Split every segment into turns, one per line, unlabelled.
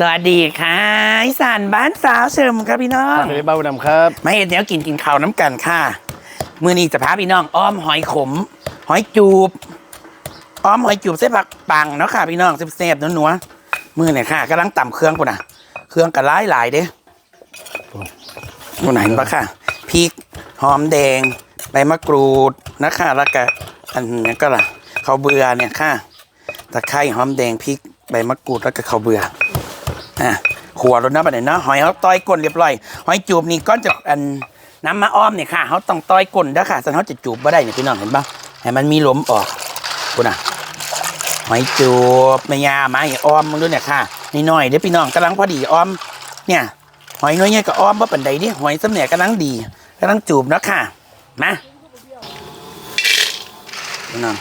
สวัสดีค่ะอีสานบ้านสาวเชิมครับพี่น้อง
สวัสดีบ้าบุดำครับ
มาเห็นเดี๋ยวกินกินข้าวน้ำกันค่ะ มือนี้จะพาพี่น้องอ้อมหอยขม หอยจูบ อ้อมหอยจูบเส้นผักปังเนาะค่ะพี่น้องเสียบๆนัวๆมือเนี่ยค่ะกำลังต่ำเครื่องปุ่นอะ เครื่องกระไล่หลายๆเด้ปุ่นไหนปะค่ะพริกหอมแดงใบมะกรูดนะคะแล้วก็อันนี้ก็ล่ะข้าวเบื่อเนี่ยค่ะตะไคร้หอมแดงพริกใบมะกรูดแล้วก็ข้าวเบื่อ อะขัวรถน้ำไปไหนเนาะหอยเขาต้อยก้นเรียบร้อยหอยจูบนี่ก้อนจะอันน้ำมาอ้อมเนี่ยค่ะเขาต้องต้อยก้นเด้อค่ะสันเขาจะจูบไม่ได้เนี่ยพี่น้องเห็นปะให้มันมีลมออกคุณอะหอยจูบไม่ยาไม้อ้อมมึงด้วยเนี่ยค่ะนี่หน่อยเดี๋ยวพี่น้องกำลังพอดีอ้อม เนี่ย หอยน้อยๆกับอ้อมว่าปันใดนี่หอยสำเนี่ยกำลังดีกำลังจูบนะค่ะมาพี่น้อง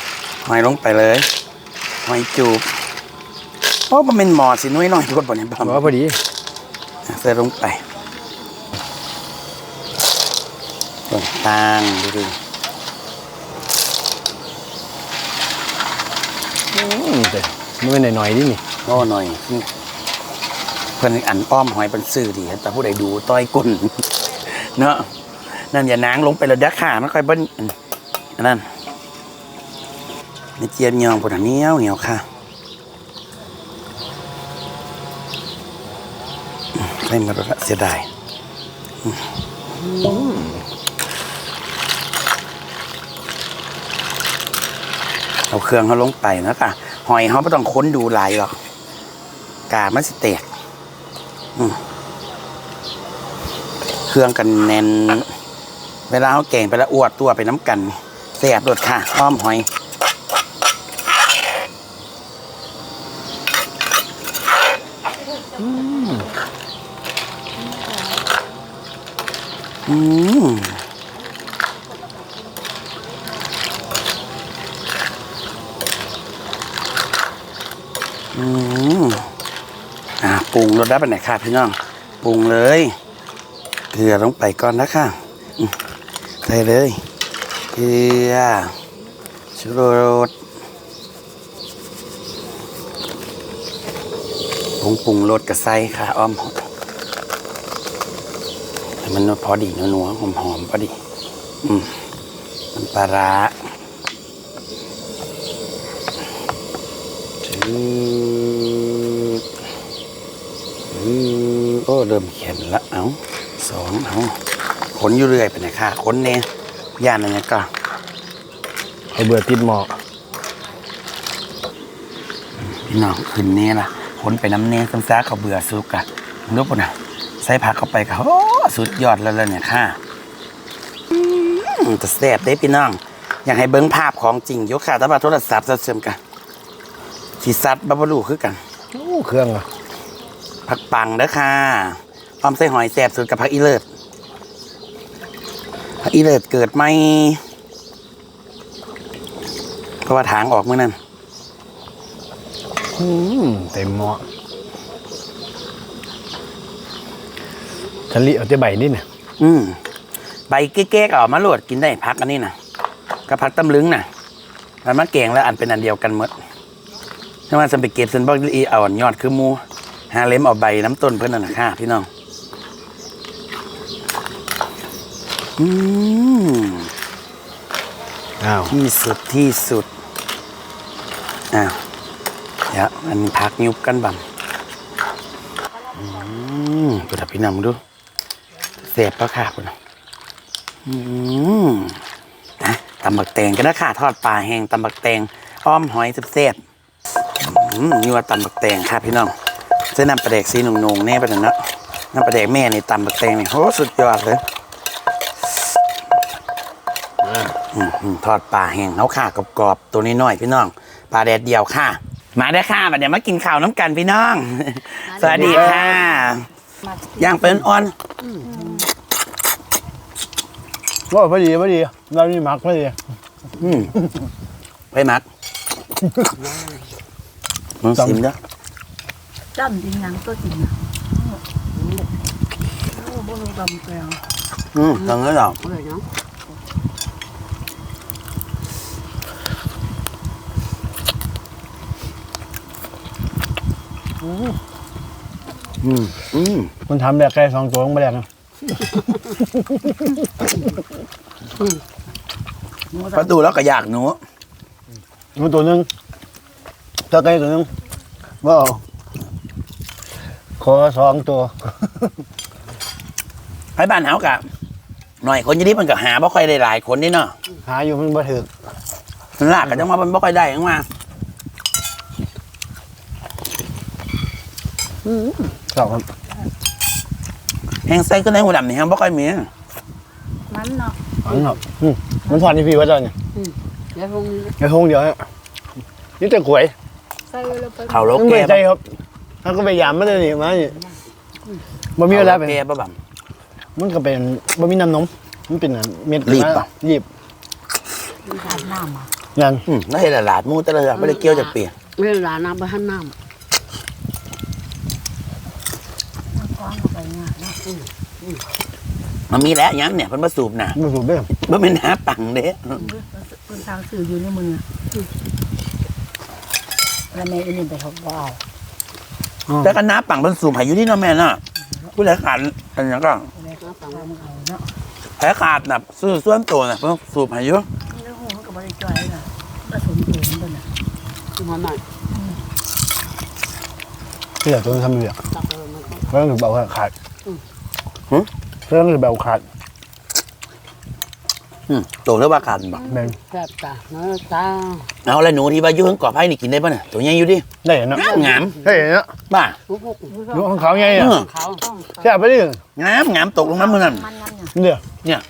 หอยลงไปเลยหอยจูบ โอ้มันเป็นหมอสิน้อยหน่อยทุกคนบอกเนี่ยบ้า
บอกว่าพอดี
เสื้อลงไปส่วนต่างดูดู
อืมแต่มันเป็นหน่อยๆนี่นี่
โอ้หน่อยเพิ่นอันอ้อมหอยเป็นซื่อดีครับแต่ผู้ใดดูต้อยกุนเนาะนั่นอย่านางลงไปแล้วเด้อค่ะไม่ค่อยเบิ้ลอันนั้นนี่เจียนยองปุ่นอันเหนียวเหนียวค่ะ อืมไม่มาแล้วเสียดายเอาเครื่องเขาลงไปนะค่ะหอยเขาไม่ต้องค้นดูลายหรอกกามันสิแตกเครื่องกันแน่น เวลาเขาแกงไปแล้วอวดตัวไปน้ำกันแสบรดค่ะ อ้อมหอย อืมอืมอ่าปรุงรสได้ไปไหนค่ะพี่น้องปรุงเลยเกลือลงไปก่อนนะค่ะใส่เลยเกลือชูรสปรุงปรุงรสกับไส้ค่ะอ้อม ให้มันพอดีนัวๆหอมหอมๆพอดี อืมน้ำปลาร้าอืมอืมโอ้เริ่มเขียนละเอาสองเอาขนอยู่เรื่อยไปไหนค่ะขนเนี่ยย่านอะไรก็
ไอเบื่อติดหมอ
พี่น้องขึ้นเนี่ยล่ะขนไปน้ำเนยซ้ำซากเขาเบื่อซุกอะรู้ปะนะ ใส่ผักเข้าไปก็โอ้สุดยอดแล้วเลยเนี่ยค่ะอืมจะแซ่บได้พี่น้อง อยากให้เบิ้งภาพของจริงยกค่ะแต่ว่าโทรศัพท์จะเสื่อมกันสีซัดบับบลูคือกัน
โอ้เครื่องอะ
ผักปังเด้อค่ะพร้อมใส่หอยแสบสุดกับผักอีเลิศผักอีเลิศเกิดไม่เพราะว่าทางออกเมื่อนั้น
อืมเต็มหมอ ฉันลิเอาแต่ใบนี่เนี่ย
อืมใบเก๊กๆก็เออกมาโหลดกินได้พักอันนี้นะกับพักตำลึงน่ะมันมาแกงแล้วอันเป็นอันเดียวกันหมดถ้าว่าสันไปเก็บสันบอกอีเอาอันยอดคือหมูหาเล็มเอาใบน้ำต้นเพื่อนนั่นนะค่ะพี่น้องอืม
อ้าว
ที่สุดที่สุดอ้าวเดี๋ยวมันพักยุบกันบังอืมกูถับพี่น้ำดู เสียบปะค่ะคุณอืมนะตำบักแตงก็ได้ค่ะ ทอดปลาแห้งตำบักแตงอ้อมหอยเสียบๆอืมนี่ว่าตำบักแตงค่ะพี่น้องเส้นน้ำปลาแดกสีหนุ่งๆแน่ไปหน่อยเนาะน้ำปลาแดกแม่นี่ตำบักแตงนี่โหสุดยอดเลยอืมอืมทอดปลาแห้งเขาค่ะกรอบๆตัวนี้น้อยๆพี่น้องปลาแดดเดียวค่ะ มาได้อค่ะมาเดี๋ยวมากินข้าวน้ำกันพี่น้อง สวัสดีค่ะย่างเป็นอ่อน
ว่าพอดีพอดีเรานี่หมักพอดี
อืมไปหมักลองชิมเด้อ
จำจริงยังตัวจริงนะโอ้โหจำแปลง
อืมลองแล้วเหรอ
เลยเนาะ
อืม อืม
มันทำแบบไก่สองตัวลงไปแล้วนะ
ประตูแล้วก็อยากหนู
มันตัวหนึงตัวไก่ตัวหนึงว่าเอาขอสองตัว
ให้บ้านเฮากะหน่อยคนอยี่นี้มันก็หาบ่ค่อยได้หลายคนนี่เนาะ
หาอยู่มันบ่ถึก
มันลากกันจังว่ามันบ่ค่อยได้ยังมา
สองครับ
แห้งไส้ก็ในหัวดำนี่แห้งบ่ค่อยมี
มันเนาะ
อันครับอืมมันผ่อนที่พี่ว่าตอนนี้
เดี๋ยวพรุ่งนี้
ไอ้ทงเดียวเนี่ยนี่แต่ขวย
ใส่ไว้แล้วไป
เขาโล
มัน
เก
ไม่ใจครับถ้าก็ไปยามมันเลยนี่มานี่บ่มีเวลาไป
เกบ่บ่
มันก็เป็นบ่มีน้ำนมมันเป็นเม็ด
รีบปะ
รีบ
มันขาดน้ำอะ
ยัง
อืมแล้วเห็นหลาดๆหมูแต่ละไม่ได้เกี่ยวจากเปีย
เวลาน้ำไปหันน้
มันก้อนเข้าไปง่ายเนาะ
มันมีแล้วยังเนี่ยเพิ่นมาสูบน่ะ
มันสูบเด้อ
บ่เป็นหาปังเด้
เพิ่นทางสื่ออยู่ในมือแล้วแม่อันนี้ไปเขาว้าว
แต่ก็น้าปังเพิ่นสูบให้อยู่ที่เนาะแม่เนาะผู้ใดขาดอันหยังก็
แม่ก็ตามเอาเนาะ
แผลขาดน่ะซื้อส่วนตัวน่ะเพิ่นสูบให้อยู่
นี่แล้วหูมันก็บ่ได้จ่อยน่ะผสมตัวมันน่ะำ
มันหน่อย
ที่เหลือตัวนั้นทำเหลือ
ตักเออมันก็
เรื่องถึงเบาขาด เรื่องถึงเบาขาด
อืมโตแล้วว่าขาดบ่
แม่ง
แซ่บตาเนื้อตา
เอาแล้วหนูที่ว่าอยู่ข้างกอไผ่นี่กินได้ป่ะเนี่ยตัวใหญ่อยู่ดิ
ได้เนาะ
งาม
ได้เนาะ
บ้า
ลูกลูก
ลูกของเขาไง
เอ
อะ
อ
เขา
แค่ไปดิ
งามงามตกลงน้ำมือนั่น
มันนั่นเนี่ย
เดี๋ยว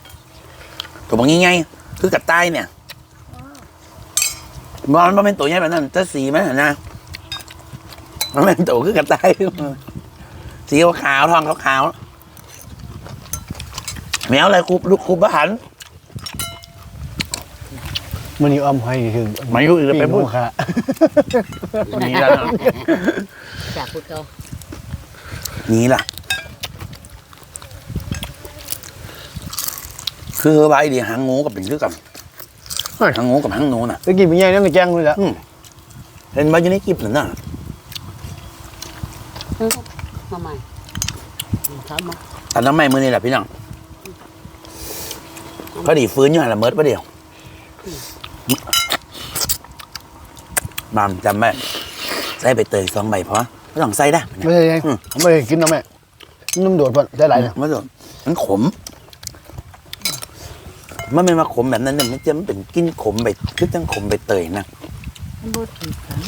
ตัวบางง่ายๆคือกระต่ายเนี่ยบอลมันเป็นตัวใหญ่แบบนั้นจะสีไหมนะมันเป็นตัวคือกระต่ายสีขาวๆทองขาวๆ แมวอะไรคุบลูกคุบบ้าน
มันนี่อ้อมให้คือ
ไม่รู้อื่นไปพูด
ค่ะ
นี่ละ
จากพุทธเจ้า
นี่ล่ะ คือใบเดียหางงูกับเป็นคือกับหางงูกับหางหนูน่ะ
ตะกี้เป็นไงเนี่ยมันแจ้งเลยละ
เห็นใบอยู่ในคลิปนั่นน่ะ
มาใหม่ทำมา
แต่น้ำไม่มือนี่แหละพี่น้อง พอดีฟื้นอยู่หันละเมิดประเดี๋ยวมามจำไว้ใส่ไปเตยสองใบพอไม่ต้องใส่ได้
ไม่ใช่ไงไม่ได้กินน้ำแม่นุ่มโดดพอได้หลายเนี่ย
ไม่ต้องมันขมมันไม่มาขมแบบนั้นเนี่ยมันจะมันเป็นกลินขมไปคือจังขมไปเตยนะ
มันบ่ถือกัน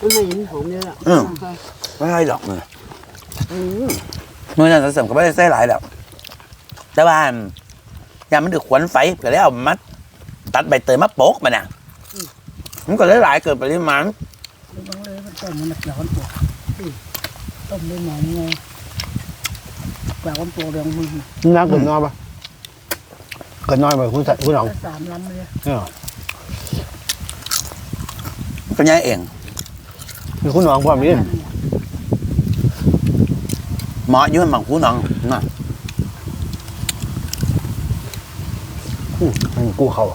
มันไม่เห็นหอมเยอะ
ไม่ใช่หรอกเนี่ยเมื่อนั้นจะเสริมก็ไม่ได้ใส่หลายแล้วแต่ว่า ยามมันถือขวนไฟก็แล้วเอามัด ตัดใบเตยมาโปกมาน่ะมันก็เลยหลายเกินปริมาณ
ดูบังเลยมันต้มมันร้อนตัวต้มด้วยหมองไงกว่าวันตัวเรื่องมือ
น้ำเกินน้อยปะเกินน้อยไปคุณใส่คุณหนอง
สามลำเลย
เนี่ย
ก็ย่ายเอง
คือคุณหนองความนี้
เหมาะอยืนบังคูน้องน่ะ
มันกู้เขา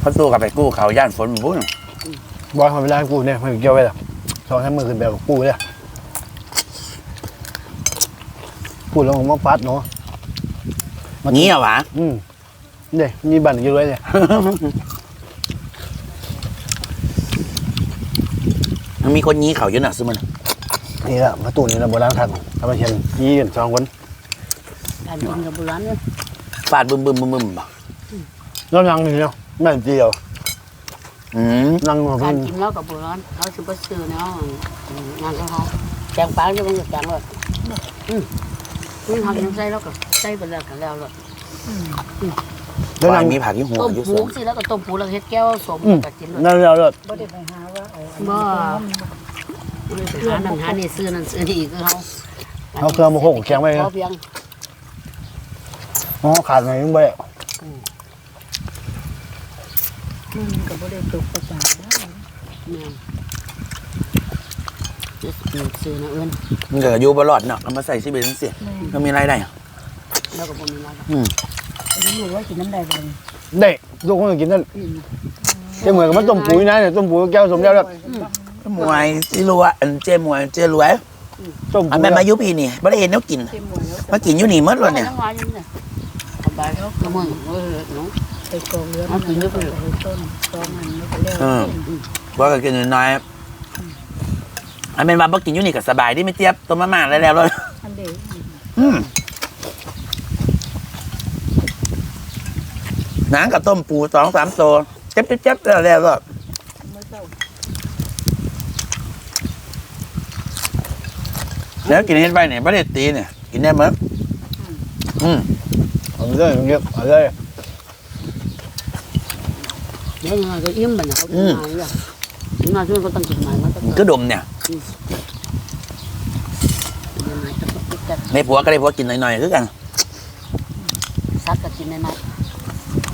เพราะสู้กับไปกู้เขาย่านฝนมันพุ่ง
บอยทำเวลากู้เนี่ยมันเกี่ยวไปละสองสามมือขึ้นแบบกู้เลยกู้แล้วผมมาปัดเนาะ
งี้เหรอวะ
อืมเนี่ยมีบัตรอยู่ด้วยเนี่ย
มันมีคนงี้เขาอยู่น่ะซื้อมัน
นี่แหละมาตูนี่นะโบราณทันทำมาเชียนยี่กันสองคน
การกินกับโบราณเนี่ย
ฟาดบึมบึมบึมบึมบ่
แล้วนั่งนี่เนาะแม่นเจียว
อืม
นั่งมา
การ
เพิ่ง
กินแล้วกับโบราณเขาสุภาพสื่อเนาะงานของเขาแกงปลาจะมันก็แกงเลยอืมนี่ทำยังใส่แล้วก็ใส่ไปแล้วก็แล้วเลย
แล้ว
วา
นั่
ย
ง
มีผักยี่หัว
ต้ม
อยู่
ผู
สูง
สิแล้วก็ต้มผูแล้วเฮ็ดแก้วสม
อืม
ก็กินเลย
นั่งแล้วแล้ว
บ่ได้ไปหาว่าเอา
บ่ หานั่นหานี่ซื้อนั่นซื้อนี่คือเขา
เขาเครื่องมาโคกแข็งไว้
พอเพียง
อ๋อขาดไหนยังไป
มันก็บ่ได้ตกประจานนะ
เนี่ยจะซื้อนะเอิ้น
มันก็อยู่บรอดเนาะเอามาใส่ชีวิตทั้งเสียก็มีรายได้อะ
แล้วก็บ่มีอะไร
ไม่รู้ว่ากินน้ำใดบ้าง
ได้ลูกคนกินนั่น
อืม
เจ๊เหมือนกับมันต้มปุ๋ยนะเนี่ยต้มปุ๋ยแก้วสมแล้วแล้ว
ม วยจิรัวอันเจมวยเจรวย
ต้ม
อัน
ปุ๋
แม่
ย
มายุพีนี่ไม่ได้เห็นแนวกิน
เต็มหมดแล้ว
มากินอยู่นี่หมดเลยเนี่ย
ทั้งวันนี่เนี่ยสบายแล้วก็มึงเออเนาะ
ไปกองเรือมันแล้วก็ไปต้นตอนมันแล้วก็เลี้ยว
อืม ว่าก็กินน้อยๆอันเป็นมาบ่กินอยู่นี่ก็สบายที่ไม่เจี๊ยบต้มมาม่าแล้วแล้วเลย
อันเดียว
อืมน้ำกับต้มปูสองสามตัวเจ็บเจ็บเจ็บแล้วแล้วก็
เมื่อเช้า
แล้วกินเห็ดไปเนี่ยไม่ได้ตีเนี่ย กินได้มั้ยอืม
เอาเลยเงียบเอาเลย
เดี๋ยวยังไงก็อิ่มไปนะเขากินมาเนี่ยมาช่วยก็ต้องกินมามันก็
ก็ดมเนี่ย
ยังไงจะติดกัน
ในผัวก็ได้ผัวกินหน่อยๆคือกัน
ซัดก็กินได้ไหม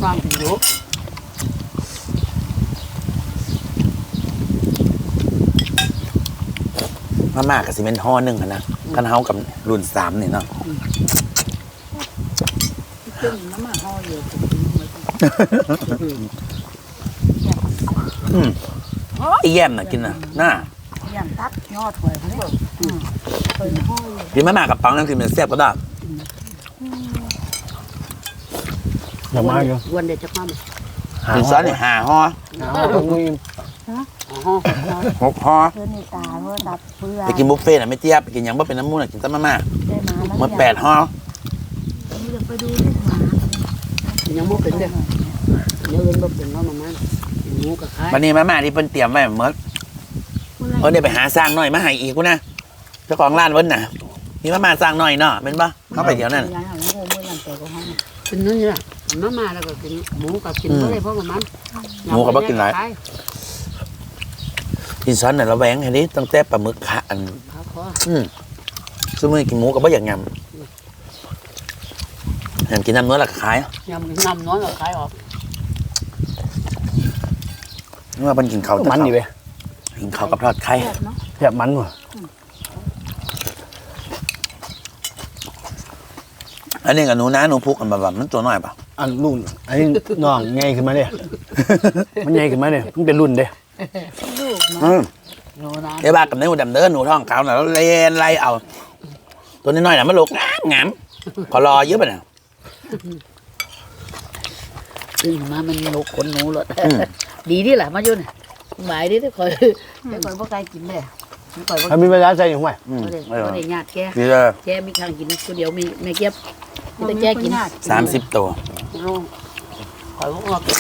นอนกินอยู่
มาม่ากับซีเมนต์ห่อหนึ่งอะนะกันเฮากับรุ่นสามนี่เนาะ
ขึ้นน้ำมันอ้อยอยู่
อืมไอ้แย้มน่ะกินน่ะน่า
ย่างตัดยอดหอยเขาเนี่ยอืมเป็นห้อย
กินมาม่ากับปังนั่นคือมันแซ่บก็ได้
อย่ามาอยู่
วันเด็ดจะมา
กินซอสเนี่ยห้าห่อ
หามือ
อ๋อ
หกห่อ
เพื่อนในตาเพื่อตัดเพื่อ
ไปกินบุฟเฟ่ต์น่ะไม่เจี๊ยบไปกินหยังบ่เป็นน้ำมูกน่ะกินแต่มาม่า
ได้มาแล้ว
เมื่อแปดห่อ
อยากไปดูลูกหมา
ยังไม่เป็นเด้อเดี๋ยวเงินบ่เป็นเนาะมามันหมูกับไข่
วันนี้มาม่าที่เพิ่นเตรียมไว้เมื่อเพิ่นได้ไปหาสร้างหน่อยมาให้อีกกูนะเจ้าของร้านเพิ่นน่ะมีมาม่าสร้างหน่อยเนาะเป็นปะเข้าไปเดี๋ยวนั้น
ย้ายหางโง่เมื่อนั้นแต่ก็ห้อง
กินนั่นนี่แหละมามาแล้วก็กินหมูกับกินก็ได้เพราะมัน
หมูกับบ่กินหลาย กินซอสน่ะระแวงเห็นดิตั้งแต่ปลาหมึกคะอัน
ขาคอ
อืมซื้อมือกินหมูก็บ่อยากยำเห็นกินน้ำเนื้อหลักขาย
ยำน้ำน้อยก็ขายออก
นึกว่ามันกินเขาว
มันนี่ไป
กินเขาวกับทอดไข่
แซ่บเนาะ
แซ่บมันว่ะ
อันนี้กับหนูนะหนูพุกกันแบบมันตัวน้อยปะ
อันรุ่นอันนี้น้องใหญ่ขึ้นมาเนี่ย มันใหญ่ขึ้นมาเนี่ยมันเป็นรุ่นเด้
ลูกเนาะ
อืม
โนนา
ไอ้บ้ากับในหูดำเดินหนูท้องขาวน่ะแล้วเล่นไล่เอา ตัวน้อยๆน่ะมันลูกงามงามขอรอเยอะไปน่ะ
ตื่นมามันนกขนหนูเลย
อืม
ดีดีแหละมาอยู่นี่หมายดีที่คอยไม่คอยบ่ไกลกินเลยไม่คอยบ่
ถ้ามีเวลาใส่หน่อย
อืม
บ่ได้
ไม่
บ่ได้ญาติแก
ดีเลย
แกมีทางกินตัวเดียวมีแม่เก็บมีแต่แกกิน
สามสิบตัว
คอยบ่ออกกิน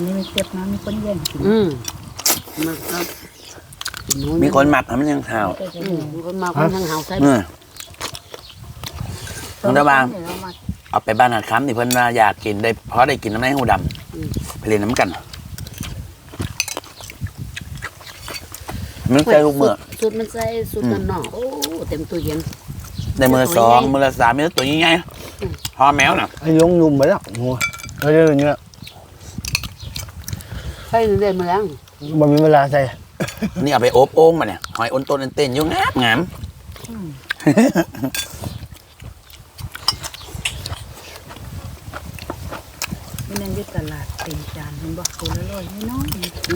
อันนี้ไม่เจ็บนะมีคนแย่งกิน
อืมมันครับกินหนู
มีคนหมักทำมันยังขาว
ก็จะ
อื
ดู
มมีคนมาคนทางเฮาใส่
เออน้องตะบาง
เดี๋ยวเรามา
เอาไปบ้านหัดคำนี่เพิ่นว่าอยากกินได้เพราะได้กินน้ำในหูดำไปเรียนน้ำกันมันใส่ลูกมือ
สุดมันใส่สุดนั่นเนาะโอ้เต็มตู้เย็น
ในมือสองมือละสามมีตัวใหญ่ๆพอแมวน่ะ
ไอ้ลงนุ่มไปแล้วหัวเรื่อยๆเนี่ย
ให้เล่นมาแล้ว
บ่มีเวลาใส่
นี่เอาไปอบโอ่งมาเนี่ยหอยอ้นต้นเต้นๆอยู่งามงาม
ไม่นั่นที่ตลาดเป็นจานมันบอกตัวละร้อยน้อ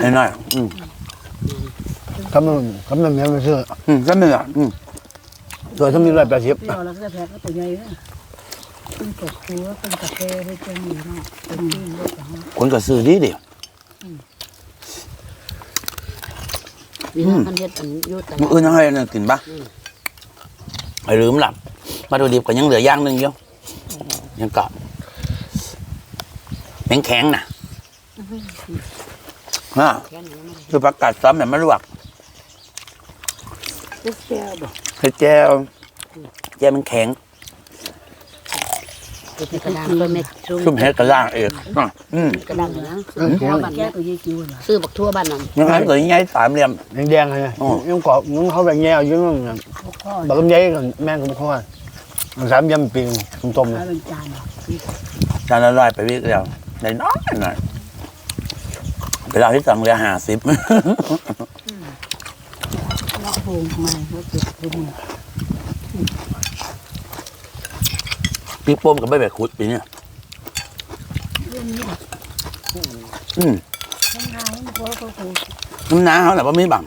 ย
น้อยๆอืม
คำนั้นคำนั้นแม่ไม่ซื้อ
อืมก็เหนื่อยอืม
ตัวถ้ามีร้อยแปดสิบ
ๆเราแล้วก็แพ็คก็ตัวใหญ่เลยเป็นกบครัวเป็นกาแฟให้เจ้าหนูเนาะเป็นที่เล็กของ
คนก็ซื้อดีดิ
มี ทางคันเฮ็ดอันอยู่ต
มือ
ลาด
อื่นเอาให้นั่นกินปะไอ้ลืมหลับมาดูดิบก็ยังเหลือย่างหนึงอยู่ยังเกาะแข็งแข็งๆน่ะอ่า
แค่นี้ไม่ได้
คือประกาศซ้อมแบบไม่ลวก
แซ่บ
คือแจวแจวมันแข็ง
ตัวที่กระดานก็เม็ดชุ่ม
ชุ่มเฮ็ดกระล่างเองอืม
กระด้านนะซื้อบักทั่วบ้าน
แก้
นะ
ตัวยี่กิ้ว
ซื้อบักทั่วบ้านนั่น
ยังไงตัวใหญ่สามเหลี่ยม
แดงๆเลยยังกรอบยังเขาแบบแง่เอาอยู่นั่น
พวกพ่อ
บักลำไยกับแม่กับพ่อสามยำปิงต้ม
ขายเป็น
จานละร้อยไปวิกเดียวได้น้อยหน่อยเวลาที่สั่งเหลือห้าสิบ
ล็อกโพงมาแล้วติดตัวนี้
พี่โป้มกับใบแบบคุดปีเนี่ย
นี้แบบ
อืม
น้ำน้ำมันก็ก็คือ
น้ำน้ำเขาแหละว่าไม่บัง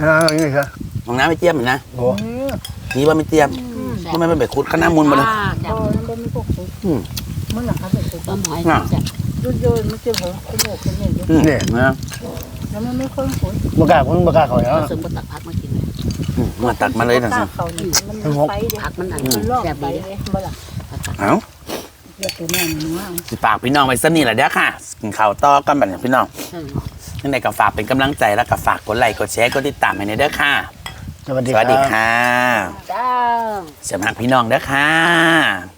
อ่าอย่างนี้ครับ
น้ำน้ำไม่เจียมเหมือนนะ
โอ้
เออ
นี่ว่าไม่เจียมทำไมมันไปขุดข้างหน้ามุนมาเลย
จั
ก็
บ
มันเป็นพวกคือ
อืม
มันหลักครับเป็นตัว
ต้มหอย
น่ะ
จับ
ยุ่ยๆมันจะหัวเป็นหมกเป็นเนี่ย
อืมนะ
แล้วมันไม่ค่อยหวย
บ่กล้าคนบ่กล้าเขาอย่าง
ผ
นั้น
สมกับตักผักมากินเลย
อื มมาตักมาเลยนะ
ตา
สิ
เขาเนี่ยมันไปเด็
ผักมันอัน
มันลอก
แซ่บ
ไป
ดี
เลยบ่ล่ะ
เอ้า
เรียกตัวแม่หนูว่า
สิฝากพี่น้องไปสักนี่แหละเด้อค่ะกินข้าวต่อกันแบบนี้พี่น้อง
เออ
ยังไงก็ฝากเป็นกำลังใจแล้วก็ฝากกดไลค์กดแชร์กดติดตามให้ในเด้อค่ะ
สวัสดี
ส
ครับ
วัสดีค่ะ
จ้า
สำหรับพี่น้องเด้อค่ะ